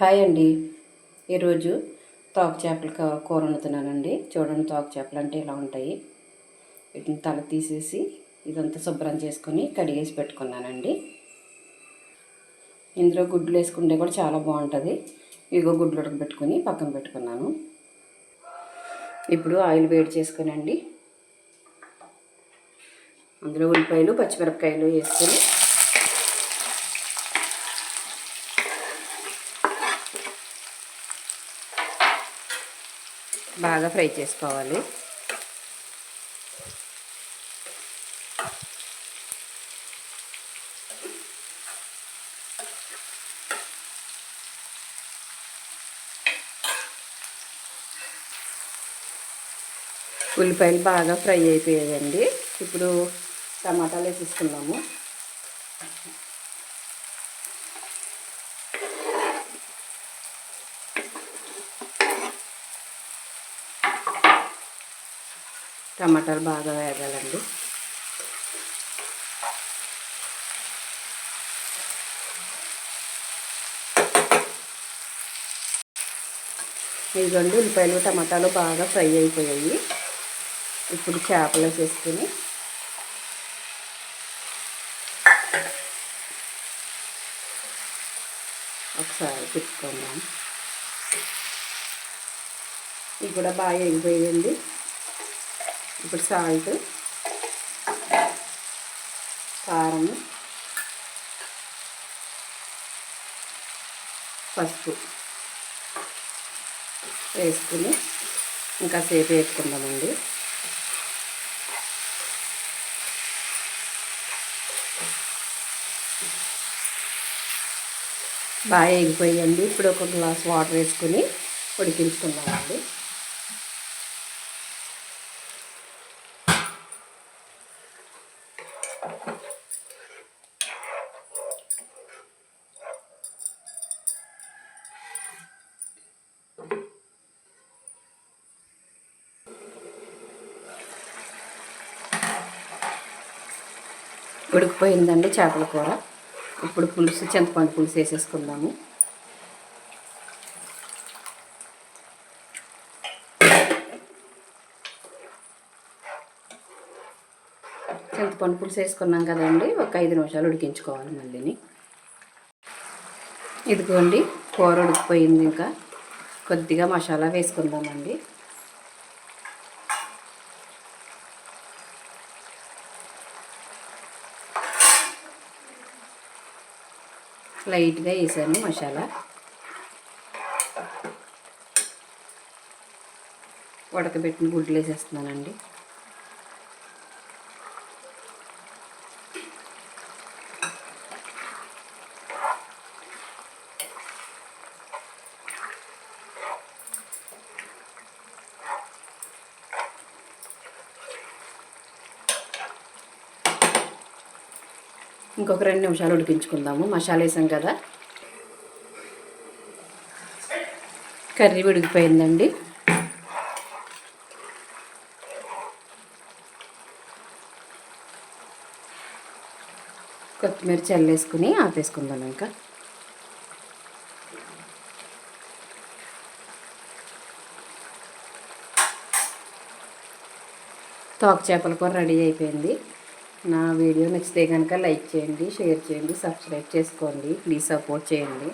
Hi అండి. ఈరోజు తోక చేపల కూర వండుతున్నానండి. చూడండి తోక చేపలు అంటే ఇలా ఉంటాయి. వీటిని తల తీసేసి ఇదంతా శుభ్రం చేసుకొని కడిగేసి పెట్టుకున్నానండి. ఇందులో గుడ్లు వేసుకుంటే కూడా చాలా బాగుంటుంది. ఇగో గుడ్లు ఉడకబెట్టుకొని పక్కన పెట్టుకున్నాను. ఇప్పుడు ఆయిల్ వేడి చేసుకునండి. అందులో ఉల్లిపాయలు పచ్చిమిరపకాయలు వేసుకొని బాగా ఫ్రై చేసుకోవాలి. ఉల్లిపాయలు బాగా ఫ్రై అయిపోయాయండి. ఇప్పుడు టమాటాలు వేసేసుకున్నాము టమాటాలు బాగా వేగాలండి. ఇదిగోండి ఉల్లిపాయలు టమాటాలు బాగా ఫ్రై అయిపోయాయి. ఇప్పుడు చేపలు వేసేసుకుని ఒకసారి తిప్పుకుందాం. ఇవి కూడా బాగా ఎగిపోయాయండి ఇప్పుడు సాల్ట్ కారం పసుపు వేసుకుని ఇంకా సేపు వేసుకుందామండి బాగా ఎగిపోయాయండి ఇప్పుడు ఒక గ్లాస్ వాటర్ వేసుకుని ఉడికించుకుందామండి. ఉడికిపోయిందండి చేపల కూర. ఇప్పుడు పులుసు చింతపండు పులుసు వేసేసుకుందాము. చింతపండు పులుసు వేసుకున్నాం కదండి. ఒక ఐదు నిమిషాలు ఉడికించుకోవాలి మళ్ళీని. ఇదిగోండి కూర ఉడికిపోయింది ఇంకా. కొద్దిగా మసాలా వేసుకుందామండి. లైట్గా వేసాను మసాలా. ఉడకబెట్టిన గుడ్లు వేసేస్తున్నానండి. ఇంకొక రెండు నిమిషాలు ఉడికించుకుందాము. మసాలా వేసాం కదా. కర్రీ ఉడికిపోయిందండి కొత్తిమీర చల్లేసుకుని ఆపేసుకుందాం ఇంకా. తోక చేపల కూర రెడీ అయిపోయింది. నా వీడియో నచ్చితే కనుక లైక్ చేయండి షేర్ చేయండి సబ్స్క్రైబ్ చేసుకోండి. ప్లీజ్ సపోర్ట్ చేయండి.